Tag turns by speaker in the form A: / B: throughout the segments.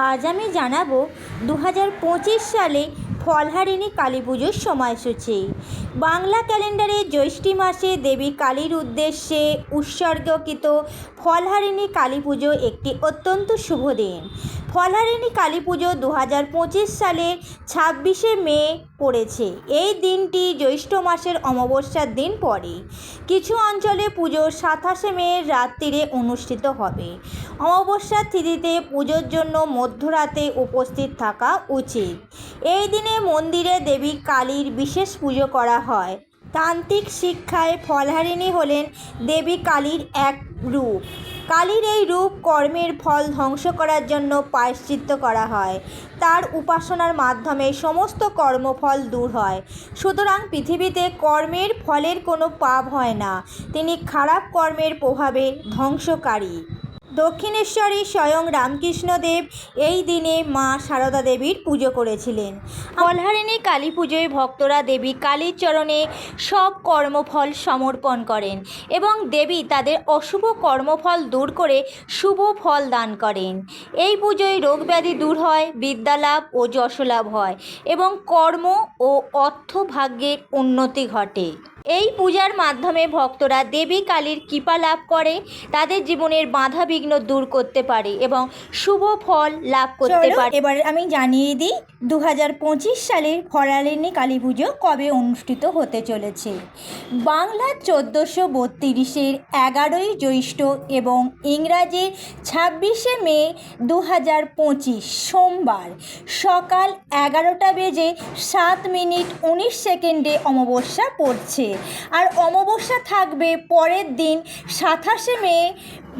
A: আজ আমি জানাব দু হাজার পঁচিশ সালে ফলহারিণী কালী পুজোর সময়সূচি। বাংলা ক্যালেন্ডারে জ্যৈষ্ঠী মাসে দেবী কালীর উদ্দেশ্যে উৎসর্গকৃত ফলহারিণী কালী পুজো একটি অত্যন্ত শুভ দিন। ফলহারিণী কালী পুজো দু সালের ছাব্বিশে মে পড়েছে। এই দিনটি জ্যৈষ্ঠ মাসের অমাবস্যার দিন পড়ে। কিছু অঞ্চলে পুজো সাতাশে মে রাত্রিরে অনুষ্ঠিত হবে। অমাবস্যার তিথিতে পুজোর জন্য মধ্যরাতে উপস্থিত থাকা উচিত। এই দিনে মন্দিরে দেবী কালীর বিশেষ পুজো করা হয়। তান্ত্রিক শিক্ষায় ফলহারিণী হলেন দেবী কালীর এক রূপ। কালীর এই রূপ কর্মের ফল ধ্বংস করার জন্য প্রায়শ্চিত্ত করা হয়। তার উপাসনার মাধ্যমে সমস্ত কর্মফল দূর হয়। সুতরাং পৃথিবীতে কর্মের ফলের কোনো পাপ হয় না। তিনি খারাপ কর্মের প্রভাবে ধ্বংসকারী। দক্ষিণেশ্বরে স্বয়ং রামকৃষ্ণদেব এই দিনে মা সারদা দেবীর পুজো করেছিলেন। কলহারিণী কালী পুজোয় ভক্তরা দেবী কালীর চরণে সব কর্মফল সমর্পণ করেন এবং দেবী তাদের অশুভ কর্মফল দূর করে শুভ ফল দান করেন। এই পুজোয় রোগব্যাধি দূর হয় বিদ্যালাভ ও যশলাভ হয় এবং কর্ম ও অর্থ ভাগ্যের উন্নতি ঘটে। এই পূজার মাধ্যমে ভক্তরা দেবী কালীর কৃপা লাভ করে তাদের জীবনের বাধা বিঘ্ন দূর করতে পারে এবং শুভ ফল লাভ করতে পারে। এবার আমি জানিয়ে দিই দু হাজার পঁচিশ সালের ফরালিনী কালী পুজো কবে অনুষ্ঠিত হতে চলেছে? বাংলার চোদ্দোশো বত্রিশের এগারোই জ্যৈষ্ঠ এবং ইংরাজি ছাব্বিশে মে দু হাজার পঁচিশ সোমবার সকাল এগারোটা বেজে সাত মিনিট উনিশ সেকেন্ডে অমাবস্যা পড়ছে। আর অমাবস্যা থাকবে পরের দিন সাতাশে মে,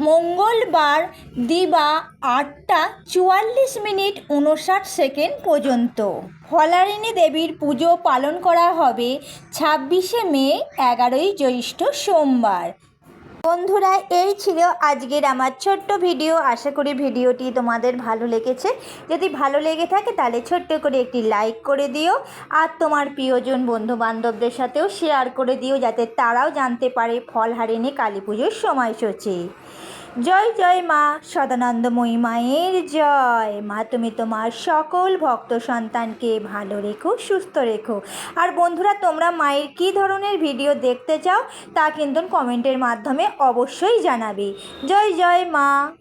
A: মঙ্গলবার দিবা আটটা চুয়াল্লিশ মিনিট উনষাট সেকেন্ড পর্যন্ত। হলারিণী দেবীর পুজো পালন করা হবে ছাব্বিশে মে, এগারোই জ্যৈষ্ঠ সোমবার। বন্ধুরা, এই ছিল আজকের আমার ছোট্ট ভিডিও। আশা করি ভিডিওটি তোমাদের ভালো লেগেছে। যদি ভালো লেগে থাকে, তাহলে ছোট্ট করে একটি লাইক করে দিও আর তোমার প্রিয়জন বন্ধু বান্ধবদের সাথেও শেয়ার করে দিও, যাতে তারাও জানতে পারে ফলহারিণী কালী পুজোর সময়সূচি। জয় জয় মা সদানন্দময়ী মায়ের জয়। মা, তুমি তোমার সকল ভক্ত সন্তানকে ভালো রেখো, সুস্থ রেখো। আর বন্ধুরা, তোমরা মায়ের কি ধরনের ভিডিও দেখতে চাও, তা কিন্তু কমেন্টের মাধ্যমে অবশ্যই জানাবে। জয় জয় মা।